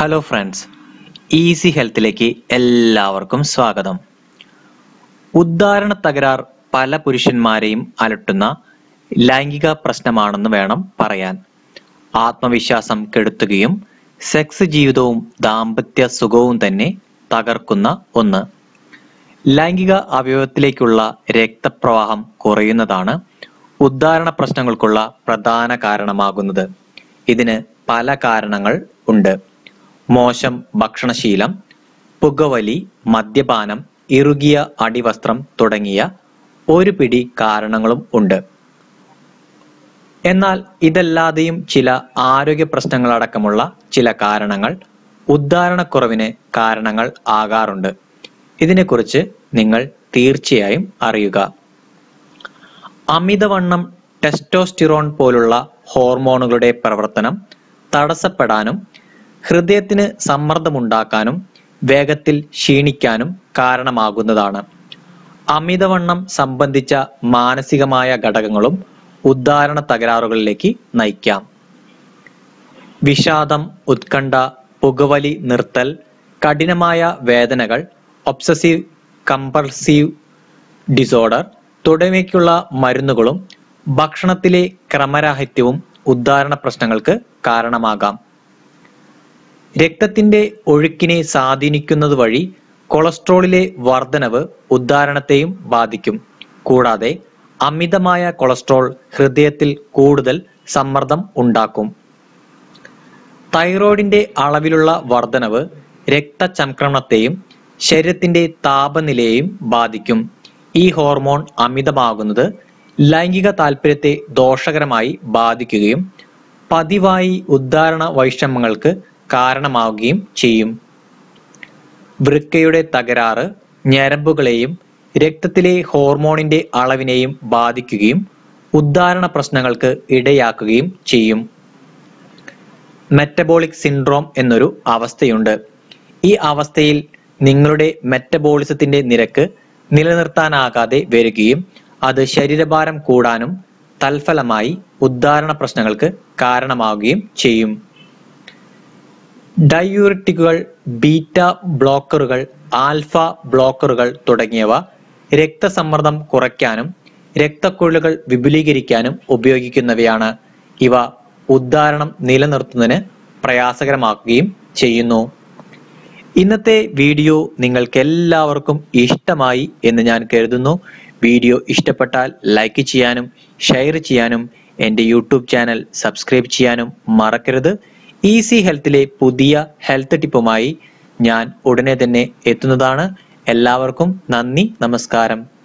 Hello friends easy ഹെൽത്തിലേക്ക് എല്ലാവർക്കും സ്വാഗതം. ഉദ്ധാരണ തകരാർ പല പുരുഷന്മാരെയും അലട്ടുന്ന ലൈംഗിക പ്രശ്നമാണെന്ന് വേണം പറയാൻ. ആത്മവിശ്വാസം കെടുത്തുകയും സെക്സ് ജീവിതവും ദാമ്പത്യ സുഖവും തന്നെ തകർക്കുന്ന ഒന്ന്. ലൈംഗിക അവയവത്തിലേക്കുള്ള രക്തപ്രവാഹം കുറയുന്നതാണ് ഉദ്ധാരണ പ്രശ്നങ്ങൾക്കുള്ള പ്രധാന കാരണമാകുന്നത്. ഇതിന് പല കാരണങ്ങൾ ഉണ്ട്. മോശം ഭക്ഷണശീലം പുകവലി മദ്യപാനം ഇറുകിയ അടിവസ്ത്രം തുടങ്ങിയ ഒരു പിടി കാരണങ്ങളും ഉണ്ട്. എന്നാൽ ഇതല്ലാതെയും ചില ആരോഗ്യ പ്രശ്നങ്ങളടക്കമുള്ള ചില കാരണങ്ങൾ ഉദ്ധാരണക്കുറവിന് കാരണങ്ങൾ ആകാറുണ്ട്. ഇതിനെക്കുറിച്ച് നിങ്ങൾ തീർച്ചയായും അറിയുക. അമിതവണ്ണം ടെസ്റ്റോസ്റ്റിറോൺ പോലുള്ള ഹോർമോണുകളുടെ പ്രവർത്തനം തടസ്സപ്പെടാനും ഹൃദയത്തിന് സമ്മർദ്ദമുണ്ടാക്കാനും വേഗത്തിൽ ക്ഷീണിക്കാനും കാരണമാകുന്നതാണ്. അമിതവണ്ണം സംബന്ധിച്ച മാനസികമായ ഘടകങ്ങളും ഉദ്ധാരണ തകരാറുകളിലേക്ക് നയിക്കാം. വിഷാദം ഉത്കണ്ഠ പുകവലി നിർത്തൽ കഠിനമായ വേദനകൾ ഒബ്സസീവ് കമ്പൾസീവ് ഡിസോർഡർ തുടങ്ങിയുള്ള മരുന്നുകളും ഭക്ഷണത്തിലെ ക്രമരാഹിത്യവും ഉദ്ധാരണ പ്രശ്നങ്ങൾക്ക് കാരണമാകാം. രക്തത്തിന്റെ ഒഴുക്കിനെ സ്വാധീനിക്കുന്നത് വഴി കൊളസ്ട്രോളിലെ വർധനവ് ഉദ്ധാരണത്തെയും ബാധിക്കും. കൂടാതെ അമിതമായ കൊളസ്ട്രോൾ ഹൃദയത്തിൽ കൂടുതൽ സമ്മർദ്ദം ഉണ്ടാക്കും. തൈറോയിഡിന്റെ അളവിലുള്ള വർധനവ് രക്തചംക്രമണത്തെയും ശരീരത്തിന്റെ താപനിലയെയും ബാധിക്കും. ഈ ഹോർമോൺ അമിതമാകുന്നത് ലൈംഗിക താല്പര്യത്തെ ദോഷകരമായി ബാധിക്കുകയും പതിവായി ഉദ്ധാരണ വൈഷമ്യങ്ങൾക്ക് കാരണമാവുകയും ചെയ്യും. വൃക്കയുടെ തകരാറ് ഞരമ്പുകളെയും രക്തത്തിലെ ഹോർമോണിന്റെ അളവിനെയും ബാധിക്കുകയും ഉദ്ധാരണ പ്രശ്നങ്ങൾക്ക് ഇടയാക്കുകയും ചെയ്യും. മെറ്റബോളിക് സിൻഡ്രോം എന്നൊരു അവസ്ഥയുണ്ട്. ഈ അവസ്ഥയിൽ നിങ്ങളുടെ മെറ്റബോളിസത്തിന്റെ നിരക്ക് നിലനിർത്താനാകാതെ വരികയും അത് ശരീരഭാരം കൂടാനും തൽഫലമായി ഉദ്ധാരണ പ്രശ്നങ്ങൾക്ക് കാരണമാവുകയും ചെയ്യും. ഡയൂറിറ്റിക്കുകൾ ബീറ്റ ബ്ലോക്കറുകൾ ആൽഫ ബ്ലോക്കറുകൾ തുടങ്ങിയവ രക്തസമ്മർദ്ദം കുറയ്ക്കാനും രക്തക്കുഴലുകൾ വിപുലീകരിക്കാനും ഉപയോഗിക്കുന്നവയാണ്. ഇവ ഉദ്ധാരണം നിലനിർത്തുന്നതിന് പ്രയാസകരമാക്കുകയും ചെയ്യുന്നു. ഇന്നത്തെ വീഡിയോ നിങ്ങൾക്ക് എല്ലാവർക്കും ഇഷ്ടമായി എന്ന് ഞാൻ കരുതുന്നു. വീഡിയോ ഇഷ്ടപ്പെട്ടാൽ ലൈക്ക് ചെയ്യാനും ഷെയർ ചെയ്യാനും എന്റെ യൂട്യൂബ് ചാനൽ സബ്സ്ക്രൈബ് ചെയ്യാനും മറക്കരുത്. ഈസി ഹെൽത്തിലെ പുതിയ ഹെൽത്ത് ടിപ്പുമായി ഞാൻ ഉടനെ തന്നെ എത്തുന്നതാണ്. എല്ലാവർക്കും നന്ദി നമസ്കാരം.